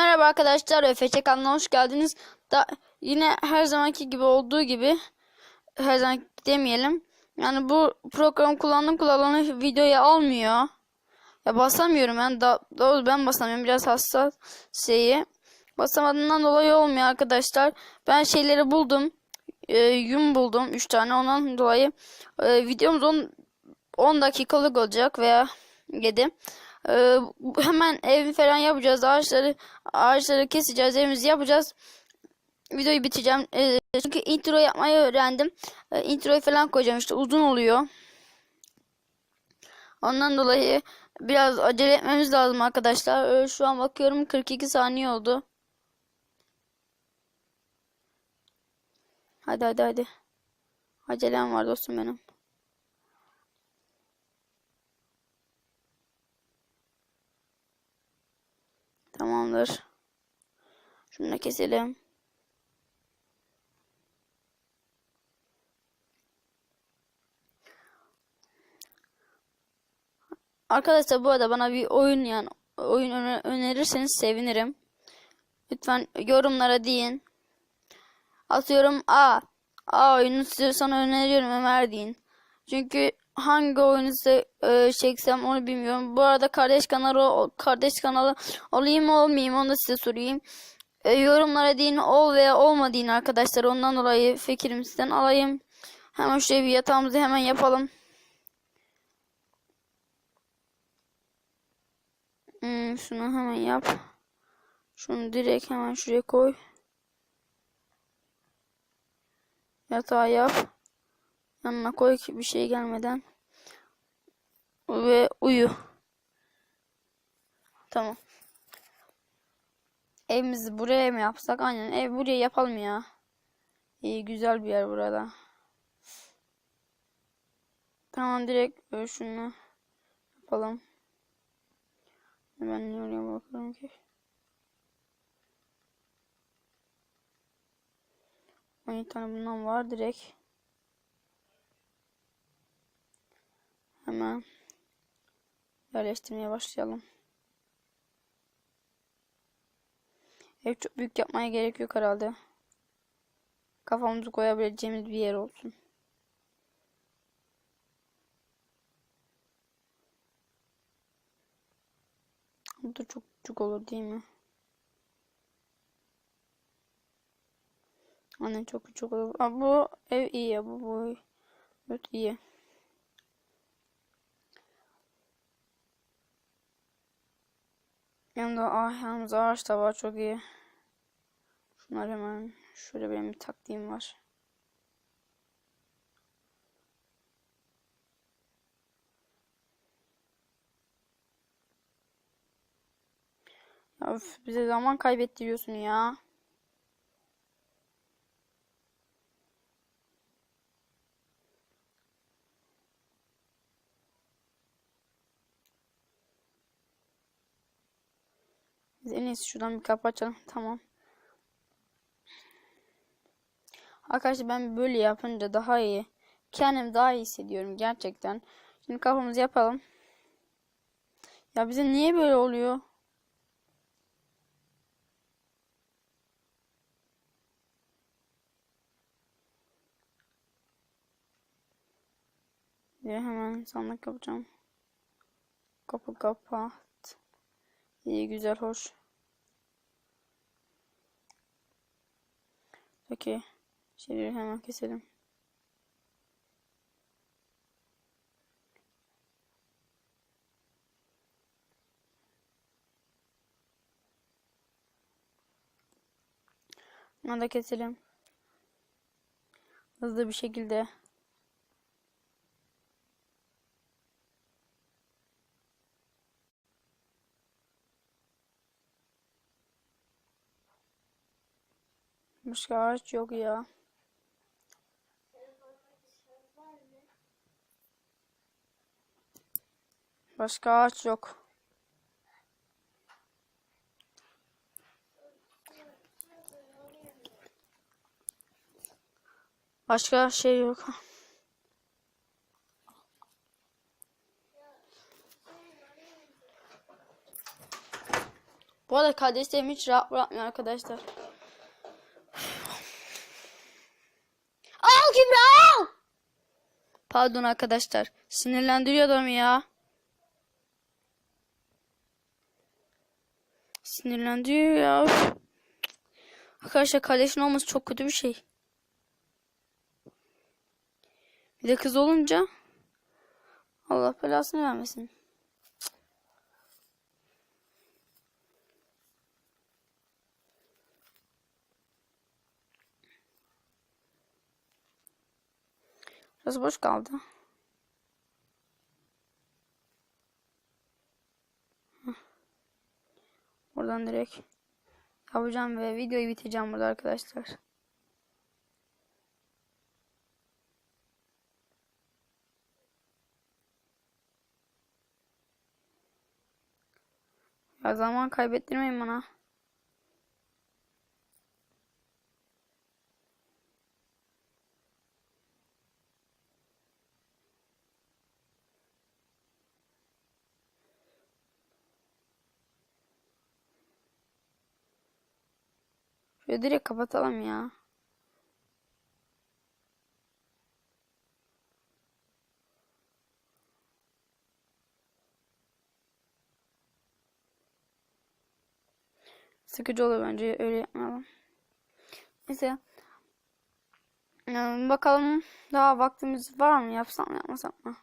Merhaba arkadaşlar, ÖFÇ kanalına hoş geldiniz. Da, yine her zamanki gibi olduğu gibi, her zaman demeyelim. Yani bu program kullandım kullananı videoya almıyor. Ya basamıyorum ben, da, doğru ben basamıyorum biraz hassas şeyi. Basamadığından dolayı olmuyor arkadaşlar. Ben şeyleri buldum. E, yum buldum 3 tane ondan dolayı e, videomuz 10, 10 dakikalık olacak veya 7. Ee, hemen ev falan yapacağız. Ağaçları ağaçları keseceğiz. Evimizi yapacağız. Videoyu bitireceğim. Ee, çünkü intro yapmayı öğrendim. Ee, introyu falan koyacağım işte uzun oluyor. Ondan dolayı biraz acele etmemiz lazım arkadaşlar. Ee, şu an bakıyorum 42 saniye oldu. Hadi hadi hadi. Acelem var dostum benim. Tamamdır. Şunu da keselim. Arkadaşlar bu arada bana bir oyun yani oyun öne- önerirseniz sevinirim. Lütfen yorumlara deyin. Atıyorum A. A oyunu size sana öneriyorum Ömer deyin. Çünkü hangi oyunu e, çeksem onu bilmiyorum. Bu arada kardeş kanalı kardeş kanalı olayım mı olmayayım onu da size sorayım. E, yorumlara deyin ol veya olma deyin arkadaşlar. Ondan dolayı fikrimi sizden alayım. Hemen şuraya bir yatağımızı hemen yapalım. Hmm, şunu hemen yap. Şunu direkt hemen şuraya koy. Yatağı yap. Yanına koy ki bir şey gelmeden. Ve uyu. Tamam. Evimizi buraya mı yapsak? Aynen ev buraya yapalım ya. İyi güzel bir yer burada. Tamam direkt böyle şunu yapalım. Hemen niye oraya bakalım ki? 17 tane bundan var direkt. Hemen yerleştirmeye başlayalım. Ev çok büyük yapmaya gerek yok herhalde. Kafamızı koyabileceğimiz bir yer olsun. Bu da çok küçük olur değil mi? Anne çok küçük olur. Aa, bu ev iyi ya. Bu, bu evet iyi. Yanında ah, yalnız ağaç da var çok iyi. Şunlar hemen şöyle benim bir taktiğim var. Ya üf, bize zaman kaybettiriyorsun ya. En iyisi şuradan bir kapı açalım. Tamam. Arkadaşlar ben böyle yapınca daha iyi. Kendim daha iyi hissediyorum gerçekten. Şimdi kapımızı yapalım. Ya bize niye böyle oluyor? Diye hemen sandık yapacağım. Kapı kapat. İyi güzel hoş. Peki. Şeyleri hemen keselim. Bunu da keselim. Hızlı bir şekilde. Başka ağaç yok ya. Başka ağaç yok. Başka şey yok. Bu arada kardeşlerim hiç rahat bırakmıyor arkadaşlar. Pardon arkadaşlar. Sinirlendiriyor adamı ya. Sinirlendiriyor ya. Arkadaşlar kardeşin olması çok kötü bir şey. Bir de kız olunca Allah belasını vermesin. Biraz boş kaldı. Hah. Oradan direkt yapacağım ve videoyu bitireceğim burada arkadaşlar. Ya zaman kaybettirmeyin bana. Şöyle direkt kapatalım ya. Sıkıcı olur bence öyle yapmayalım. Neyse. Ee, bakalım daha vaktimiz var mı? Yapsam mı yapmasam mı?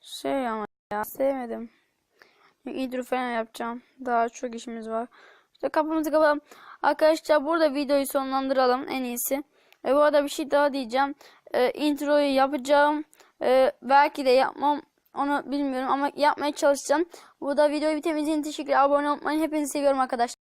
Şey ama ya sevmedim. Çünkü falan yapacağım. Daha çok işimiz var. İşte kapımızı kapatalım. Arkadaşlar burada videoyu sonlandıralım en iyisi. E, bu arada bir şey daha diyeceğim. E, introyu yapacağım. E, belki de yapmam. Onu bilmiyorum ama yapmaya çalışacağım. Burada videoyu bitirmeniz için teşekkürler. Abone olmayı hepinizi seviyorum arkadaşlar.